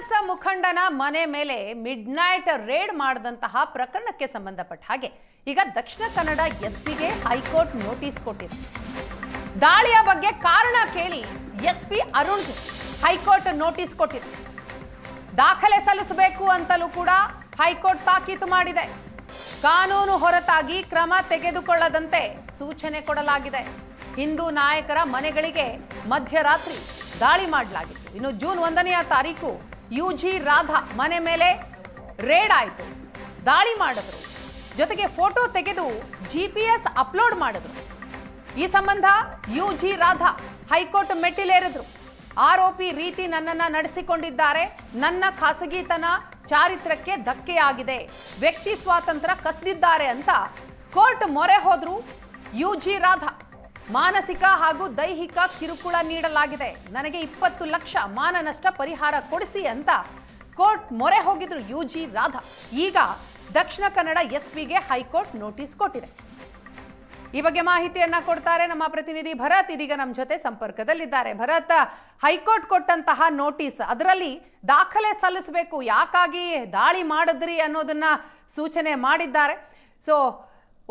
JDS ಮುಖಂಡನ ಮನೆ ಮೇಲೆ mid night raid ಮಾಡಿದಂತಹ ಪ್ರಕರಣಕ್ಕೆ ಸಂಬಂಧಪಟ್ಟ ಹಾಗೆ. ಈಗ ದಕ್ಷಿಣ ಕನ್ನಡ ಎಸ್ಪಿಗೆ ಹೈಕೋರ್ಟ್ ನೋಟಿಸ್ ಕೊಟ್ಟಿದೆ. ದಾಳಿಯ ಬಗ್ಗೆ ಕಾರಣ ಕೇಳಿ ಎಸ್ಪಿ ಅರುಣ್ ಹೈಕೋರ್ಟ್ ನೋಟಿಸ್ ಕೊಟ್ಟಿದೆ. ದಾಖಲೆ ಸಲ್ಲಿಸಬೇಕು ಅಂತಲೂ ಕೂಡ ಹೈಕೋರ್ಟ್ ತಾಕೀತು ಮಾಡಿದೆ. ಕಾನೂನು ಹೊರತಾಗಿ ಕ್ರಮ ತೆಗೆದುಕೊಳ್ಳದಂತೆ ಸೂಚನೆ ಕೊಡಲಾಗಿದೆ. ಹಿಂದೂ ನಾಯಕರ ಮನೆಗಳಿಗೆ ಮಧ್ಯರಾತ್ರಿ ದಾಳಿ ಮಾಡಲಾಗಿತ್ತು. ಇನ್ನು ಜೂನ್ ಒಂದನೆಯ ತಾರೀಕು ಯು ಜಿ ರಾಧಾ ಮನೆ ಮೇಲೆ ರೇಡ್ ಆಯಿತು. ದಾಳಿ ಮಾಡಿದ್ರು. ಜೊತೆಗೆ ಫೋಟೋ ತೆಗೆದು ಜಿ ಪಿ ಎಸ್ ಅಪ್ಲೋಡ್ ಮಾಡಿದ್ರು. ಈ ಸಂಬಂಧ U G Radha high court ಮೆಟ್ಟಿಲೇರಿದ್ರು. ಆರೋಪಿ ರೀತಿ ನನ್ನನ್ನು ನಡೆಸಿಕೊಂಡಿದ್ದಾರೆ. ನನ್ನ ಖಾಸಗಿತನ ಚಾರಿತ್ರಕ್ಕೆ ಧಕ್ಕೆಯಾಗಿದೆ. ವ್ಯಕ್ತಿ ಸ್ವಾತಂತ್ರ್ಯ ಕಸಿದಿದ್ದಾರೆ ಅಂತ ಕೋರ್ಟ್ ಮೊರೆ ಹೋದ್ರು ಯು ಜಿ ರಾಧಾ. ಮಾನಸಿಕ ಹಾಗೂ ದೈಹಿಕ ಕಿರುಕುಳ ನೀಡಲಾಗಿದೆ. ನನಗೆ ಇಪ್ಪತ್ತು ಲಕ್ಷ ಮಾನನಷ್ಟ ಪರಿಹಾರ ಕೊಡಿಸಿ ಅಂತ ಕೋರ್ಟ್ ಮೊರೆ ಹೋಗಿದ್ರು ಯು ಜಿ ರಾಧಾ. ಈಗ ದಕ್ಷಿಣ ಕನ್ನಡ ಎಸ್ಪಿಗೆ ಹೈಕೋರ್ಟ್ ನೋಟಿಸ್ ಕೊಟ್ಟಿದೆ. ಈ ಬಗ್ಗೆ ಮಾಹಿತಿಯನ್ನ ಕೊಡ್ತಾರೆ ನಮ್ಮ ಪ್ರತಿನಿಧಿ ಭರತ್. ಇದೀಗ ನಮ್ಮ ಜೊತೆ ಸಂಪರ್ಕದಲ್ಲಿದ್ದಾರೆ. ಭರತ್, ಹೈಕೋರ್ಟ್ ಕೊಟ್ಟಂತಹ ನೋಟಿಸ್ ಅದರಲ್ಲಿ ದಾಖಲೆ ಸಲ್ಲಿಸಬೇಕು, ಯಾಕಾಗಿ ದಾಳಿ ಮಾಡಿದ್ರಿ ಅನ್ನೋದನ್ನ ಸೂಚನೆ ಮಾಡಿದ್ದಾರೆ. ಸೊ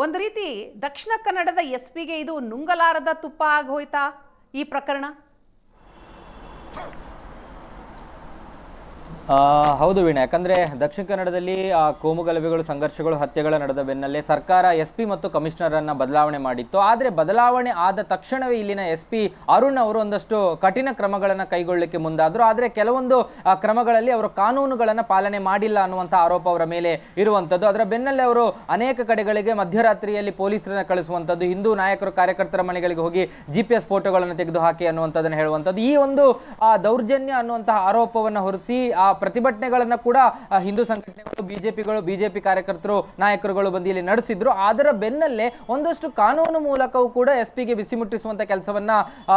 ಒಂದು ರೀತಿ ದಕ್ಷಿಣ ಕನ್ನಡದ ಎಸ್ ಪಿಗೆ ಇದು ನುಂಗಲಾರದ ತುಪ್ಪ ಆಗೋಯ್ತಾ ಈ ಪ್ರಕರಣ? ಹೌದು ವೀಣಾ. ಯಾಕಂದ್ರೆ ದಕ್ಷಿಣ ಕನ್ನಡದಲ್ಲಿ ಆ, ಕೋಮುಗಲಭೆಗಳು ಸಂಘರ್ಷಗಳು ಹತ್ಯೆಗಳ ನಡೆದ ಬೆನ್ನಲ್ಲೇ ಸರ್ಕಾರ ಎಸ್ ಪಿ ಮತ್ತು ಕಮಿಷನರ್ ಅನ್ನ ಬದಲಾವಣೆ ಮಾಡಿತ್ತು. ಆದ್ರೆ ಬದಲಾವಣೆ ಆದ ತಕ್ಷಣವೇ ಇಲ್ಲಿನ ಎಸ್ ಪಿ ಅರುಣ್ ಅವರು ಒಂದಷ್ಟು ಕಠಿಣ ಕ್ರಮಗಳನ್ನ ಕೈಗೊಳ್ಳಲಿಕ್ಕೆ ಮುಂದಾದ್ರು. ಆದ್ರೆ ಕೆಲವೊಂದು ಕ್ರಮಗಳಲ್ಲಿ ಅವರು ಕಾನೂನುಗಳನ್ನ ಪಾಲನೆ ಮಾಡಿಲ್ಲ ಅನ್ನುವಂಥ ಆರೋಪ ಅವರ ಮೇಲೆ ಇರುವಂತದ್ದು. ಅದರ ಬೆನ್ನಲ್ಲೇ ಅವರು ಅನೇಕ ಕಡೆಗಳಿಗೆ ಮಧ್ಯರಾತ್ರಿಯಲ್ಲಿ ಪೊಲೀಸರನ್ನ ಕಳಿಸುವಂತದ್ದು. ಹಿಂದೂ ನಾಯಕರು ಕಾರ್ಯಕರ್ತರ ಮನೆಗಳಿಗೆ ಹೋಗಿ ಜಿ ಪಿ ಎಸ್ ಫೋಟೋಗಳನ್ನು ತೆಗೆದು ಹಾಕಿ ಅನ್ನುವಂಥದ್ದನ್ನ ಹೇಳುವಂಥದ್ದು ಈ ಒಂದು ದೌರ್ಜನ್ಯ ಅನ್ನುವಂತಹ ಆರೋಪವನ್ನು ಹೊರಿಸಿ ಆ ಪ್ರತಿಭಟನೆಗಳನ್ನ ಕೂಡ ಹಿಂದೂ ಸಂಘಟನೆಗಳು, ಬಿಜೆಪಿಗಳು, ಬಿಜೆಪಿ ಕಾರ್ಯಕರ್ತರು, ನಾಯಕರುಗಳು ಬಂದು ಇಲ್ಲಿ ನಡೆಸಿದ್ರು. ಅದರ ಬೆನ್ನಲ್ಲೇ ಒಂದಷ್ಟು ಕಾನೂನು ಮೂಲಕವೂ ಕೂಡ ಎಸ್ ಪಿಗೆ ಬಿಸಿ ಮುಟ್ಟಿಸುವಂತ ಕೆಲಸವನ್ನ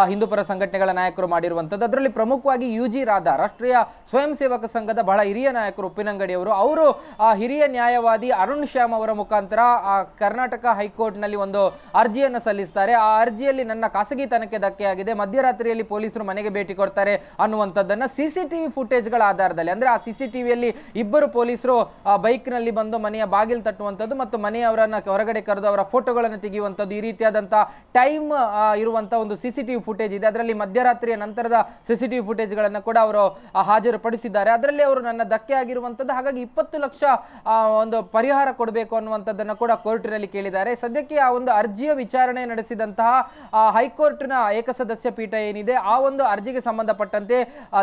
ಹಿಂದೂ ಪರ ಸಂಘಟನೆಗಳ ನಾಯಕರು ಮಾಡಿರುವಂತದ್ದು. ಅದರಲ್ಲಿ ಪ್ರಮುಖವಾಗಿ ಯು ಜಿ ರಾಧಾ, ರಾಷ್ಟ್ರೀಯ ಸ್ವಯಂ ಸೇವಕ ಸಂಘದ ಬಹಳ ಹಿರಿಯ ನಾಯಕರು ಉಪ್ಪಿನಂಗಡಿ ಅವರು ಅವರು ಹಿರಿಯ ನ್ಯಾಯವಾದಿ ಅರುಣ್ ಶ್ಯಾಮ್ ಅವರ ಮುಖಾಂತರ, ಆ, ಕರ್ನಾಟಕ ಹೈಕೋರ್ಟ್ನಲ್ಲಿ ಒಂದು ಅರ್ಜಿಯನ್ನು ಸಲ್ಲಿಸ್ತಾರೆ. ಆ ಅರ್ಜಿಯಲ್ಲಿ ನನ್ನ ಖಾಸಗಿತನಕ್ಕೆ ಧಕ್ಕೆಯಾಗಿದೆ. ಮಧ್ಯರಾತ್ರಿಯಲ್ಲಿ ಪೊಲೀಸರು ಮನೆಗೆ ಭೇಟಿ ಕೊಡ್ತಾರೆ ಅನ್ನುವಂಥದ್ದನ್ನ ಸಿಸಿಟಿವಿ ಫುಟೇಜ್ಗಳ ಆಧಾರದಲ್ಲಿ ಅಂದ್ರೆ ಆ ಸಿಸಿಟಿವಿಯಲ್ಲಿ ಇಬ್ಬರು ಪೊಲೀಸರು ಬೈಕ್ನಲ್ಲಿ ಬಂದು ಮನೆಯ ಬಾಗಿಲು ತಟ್ಟುವಂಥದ್ದು ಮತ್ತು ಮನೆಯವರನ್ನ ಹೊರಗಡೆ ಕರೆದು ಅವರ ಫೋಟೋಗಳನ್ನು ತೆಗೆಯುವಂಥದ್ದು ಈ ರೀತಿಯಾದಂತಹ ಟೈಮ್ ಇರುವಂತಹ ಒಂದು ಸಿಸಿಟಿವಿ ಫುಟೇಜ್ ಇದೆ. ಅದರಲ್ಲಿ ಮಧ್ಯರಾತ್ರಿಯ ನಂತರದ ಸಿಸಿಟಿವಿ ಫುಟೇಜ್ ಗಳನ್ನ ಕೂಡ ಅವರು ಹಾಜರುಪಡಿಸಿದ್ದಾರೆ. ಅದರಲ್ಲಿ ಅವರು ನನ್ನ ಧಕ್ಕೆ ಆಗಿರುವಂತದ್ದು ಹಾಗಾಗಿ ಇಪ್ಪತ್ತು ಲಕ್ಷ ಒಂದು ಪರಿಹಾರ ಕೊಡಬೇಕು ಅನ್ನುವಂಥದ್ದನ್ನು ಕೂಡ ಕೋರ್ಟಿನಲ್ಲಿ ಕೇಳಿದ್ದಾರೆ. ಸದ್ಯಕ್ಕೆ ಆ ಒಂದು ಅರ್ಜಿಯ ವಿಚಾರಣೆ ನಡೆಸಿದಂತಹ ಹೈಕೋರ್ಟ್ ಹೈಕೋರ್ಟ್ನ ಏಕಸದಸ್ಯ ಪೀಠ ಏನಿದೆ, ಆ ಒಂದು ಅರ್ಜಿಗೆ ಸಂಬಂಧಪಟ್ಟಂತೆ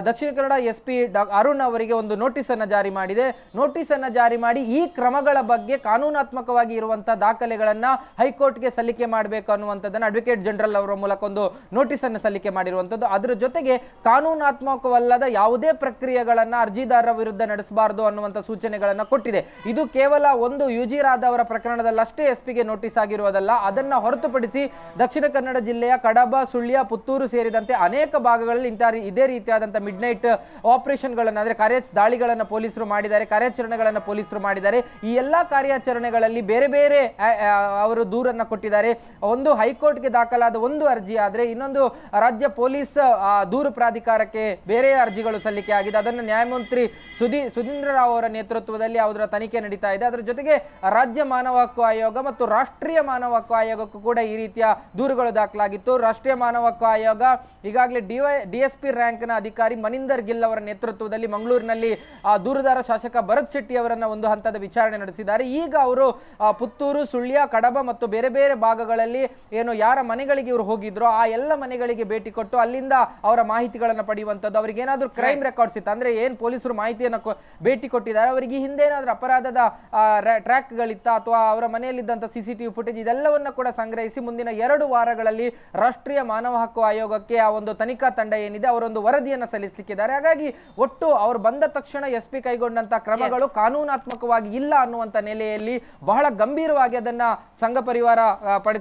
ದಕ್ಷಿಣ ಕನ್ನಡ ಎಸ್ ಪಿ ಅರುಣ್ ಅವರಿಗೆ ಒಂದು ನೋಟಿಸ್ ಅನ್ನ ಜಾರಿ ಮಾಡಿದೆ. ನೋಟಿಸ್ ಅನ್ನ ಜಾರಿ ಮಾಡಿ ಈ ಕ್ರಮಗಳ ಬಗ್ಗೆ ಕಾನೂನಾತ್ಮಕವಾಗಿ ಇರುವಂತಹ ದಾಖಲೆಗಳನ್ನ ಹೈಕೋರ್ಟ್ಗೆ ಸಲ್ಲಿಕೆ ಮಾಡಬೇಕು ಅನ್ನುವಂಥದ್ದನ್ನ ಅಡ್ವೊಕೇಟ್ ಜನರಲ್ ಅವರ ಮೂಲಕ ಒಂದು ನೋಟಿಸ್ ಅನ್ನು ಸಲ್ಲಿಕೆ ಮಾಡಿರುವಂತದ್ದು ಅದರ ಜೊತೆಗೆ ಕಾನೂನಾತ್ಮಕವಲ್ಲದ ಯಾವುದೇ ಪ್ರಕ್ರಿಯೆಗಳನ್ನ ಅರ್ಜಿದಾರರ ವಿರುದ್ಧ ನಡೆಸಬಾರದು ಅನ್ನುವಂಥ ಸೂಚನೆಗಳನ್ನ ಕೊಟ್ಟಿದೆ. ಇದು ಕೇವಲ ಒಂದು ಯುಜಿರಾದ ಅವರ ಪ್ರಕರಣದಲ್ಲಷ್ಟೇ ಎಸ್ ಪಿಗೆ ನೋಟಿಸ್ ಆಗಿರುವುದಲ್ಲ. ಅದನ್ನ ಹೊರತುಪಡಿಸಿ ದಕ್ಷಿಣ ಕನ್ನಡ ಜಿಲ್ಲೆಯ ಕಡಬ, ಸುಳ್ಯ, ಪುತ್ತೂರು ಸೇರಿದಂತೆ ಅನೇಕ ಭಾಗಗಳಲ್ಲಿ ಇಂಥ ಇದೇ ರೀತಿಯಾದಂತಹ ಮಿಡ್ ನೈಟ್ ಆಪರೇಷನ್ಗಳನ್ನ ಕಾರ್ಯ ದಾಳಿಗಳನ್ನು ಪೊಲೀಸರು ಮಾಡಿದ್ದಾರೆ, ಕಾರ್ಯಾಚರಣೆಗಳನ್ನು ಪೊಲೀಸರು ಮಾಡಿದ್ದಾರೆ. ಈ ಎಲ್ಲಾ ಕಾರ್ಯಾಚರಣೆಗಳಲ್ಲಿ ಬೇರೆ ಬೇರೆ ಅವರು ದೂರನ್ನು ಕೊಟ್ಟಿದ್ದಾರೆ. ಒಂದು ಹೈಕೋರ್ಟ್ಗೆ ದಾಖಲಾದ ಒಂದು ಅರ್ಜಿ ಆದರೆ ಇನ್ನೊಂದು ರಾಜ್ಯ ಪೊಲೀಸ್ ದೂರು ಪ್ರಾಧಿಕಾರಕ್ಕೆ ಬೇರೆ ಅರ್ಜಿಗಳು ಸಲ್ಲಿಕೆ ಆಗಿದೆ. ಅದನ್ನು ನ್ಯಾಯಮಂತ್ರಿ ಸುಧೀ, ಸುಧೀಂದ್ರ ರಾವ್ ಅವರ ನೇತೃತ್ವದಲ್ಲಿ ಅದರ ತನಿಖೆ ನಡೀತಾ ಇದೆ. ಅದರ ಜೊತೆಗೆ ರಾಜ್ಯ ಮಾನವ ಹಕ್ಕು ಆಯೋಗ ಮತ್ತು ರಾಷ್ಟ್ರೀಯ ಮಾನವ ಹಕ್ಕು ಆಯೋಗಕ್ಕೂ ಕೂಡ ಈ ರೀತಿಯ ದೂರುಗಳು ದಾಖಲಾಗಿತ್ತು. ರಾಷ್ಟ್ರೀಯ ಮಾನವ ಹಕ್ಕು ಆಯೋಗ ಈಗಾಗಲೇ ಡಿವೈ ಡಿಎಸ್ಪಿ ರ್ಯಾಂಕ್ನ ಅಧಿಕಾರಿ ಮನಿಂದರ್ ಗಿಲ್ ಅವರ ನೇತೃತ್ವದಲ್ಲಿ ಮಂಗಳೂರಿನಲ್ಲಿ ದೂರದಾರ ಶಾಸಕ ಭರತ್ ಶೆಟ್ಟಿ ಅವರನ್ನ ಒಂದು ಹಂತದ ವಿಚಾರಣೆ ನಡೆಸಿದ್ದಾರೆ. ಈಗ ಅವರು ಪುತ್ತೂರು ಸುಳ್ಯ ಕಡಬ ಮತ್ತು ಬೇರೆ ಬೇರೆ ಭಾಗಗಳಲ್ಲಿ ಏನು ಯಾರ ಮನೆಗಳಿಗೆ ಇವರು ಹೋಗಿದ್ರು ಆ ಎಲ್ಲ ಮನೆಗಳಿಗೆ ಭೇಟಿ ಕೊಟ್ಟು ಅಲ್ಲಿಂದ ಅವರ ಮಾಹಿತಿಗಳನ್ನ ಪಡೆಯುವಂಥದ್ದು. ಅವರಿಗೆ ಏನಾದರೂ ಕ್ರೈಮ್ ರೆಕಾರ್ಡ್ಸ್ ಇತ್ತು? ಅಂದ್ರೆ ಏನು ಪೊಲೀಸರು ಮಾಹಿತಿಯನ್ನು ಭೇಟಿ ಕೊಟ್ಟಿದ್ದಾರೆ. ಅವರಿಗೆ ಹಿಂದೆ ಏನಾದರೂ ಅಪರಾಧದ ಟ್ರ್ಯಾಕ್ಗಳಿತ್ತ ಅಥವಾ ಅವರ ಮನೆಯಲ್ಲಿದ್ದಂಥ ಸಿ ಸಿ ಟಿವಿ ಫುಟೇಜ್ ಇದೆಲ್ಲವನ್ನ ಕೂಡ ಸಂಗ್ರಹಿಸಿ ಮುಂದಿನ ಎರಡು ವಾರಗಳಲ್ಲಿ ರಾಷ್ಟ್ರೀಯ ಮಾನವ ಹಕ್ಕು ಆಯೋಗಕ್ಕೆ ಆ ಒಂದು ತನಿಖಾ ತಂಡ ಏನಿದೆ ಅವರೊಂದು ವರದಿಯನ್ನು ಸಲ್ಲಿಸಲಿಕ್ಕಿದ್ದಾರೆ. ಹಾಗಾಗಿ ಒಟ್ಟು ಅವರು ಬಂದ ತಕ್ಷಣ ಎಸ್ ಪಿ ಕೈಗೊಂಡಂತ ಕ್ರಮಗಳು ಕಾನೂನಾತ್ಮಕವಾಗಿ ಇಲ್ಲ ಅನ್ನುವಂತ ನೆಲೆಯಲ್ಲಿ ಬಹಳ ಗಂಭೀರವಾಗಿ ಅದನ್ನ ಸಂಘ ಪರಿವಾರ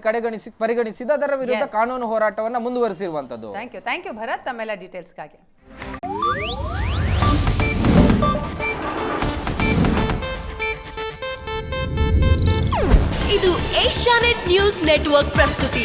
ಕಡೆಗಣಿಸಿ ಪರಿಗಣಿಸಿದ ಅದರ ವಿರುದ್ಧ ಕಾನೂನು ಹೋರಾಟವನ್ನ ಮುಂದುವರಿಸಿರುವಂತದ್ದು. Thank you thank you Bharath ತಮ್ಮೆಲ್ಲ ಡೀಟೇಲ್ಸ್ಗಾಗಿ ಇದು ಏಷ್ಯಾನೆಟ್ ನ್ಯೂಸ್ ನೆಟ್ವರ್ಕ್ ಪ್ರಸ್ತುತಿ.